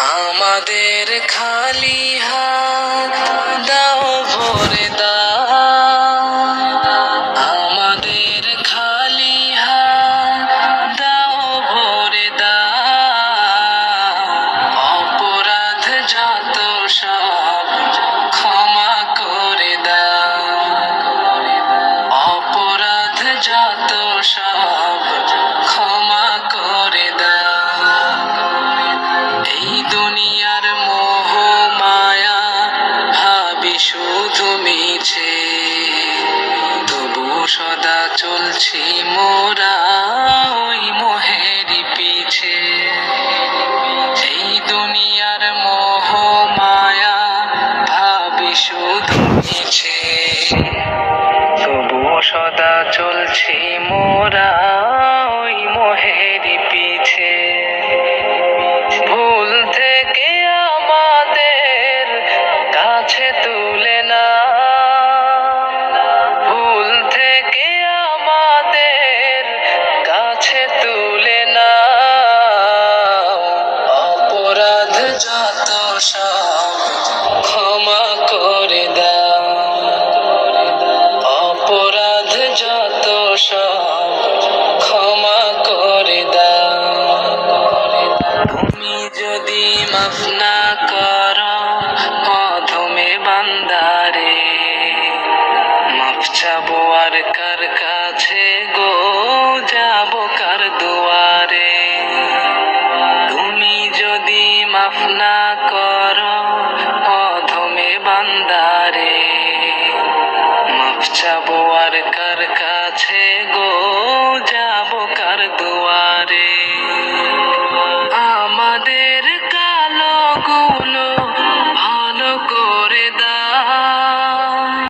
আমাদের খালি হাত, দাও ভরে আমাদের খালি হাত, দাও ভরে দাও। অপরাধ যত সব, ক্ষমা করে দাও। অপরাধ যত সব সদা চলছি মোরা ওই মোহেরি পিছে। এই দুনিয়ার মোহ মায়া ভাবি শুধু নিচে সদা চলছি মোরা যত সব ক্ষমা করে দাও। অপরাধ যত সব, ক্ষমা করে দাও। তুমি যদি মাফ না করো অধমে বান্দারে মাফ চাবো আর কার কাছে গো? না করো অধমে বান্দারে। মাফ চাবো আর কার কাছে গো?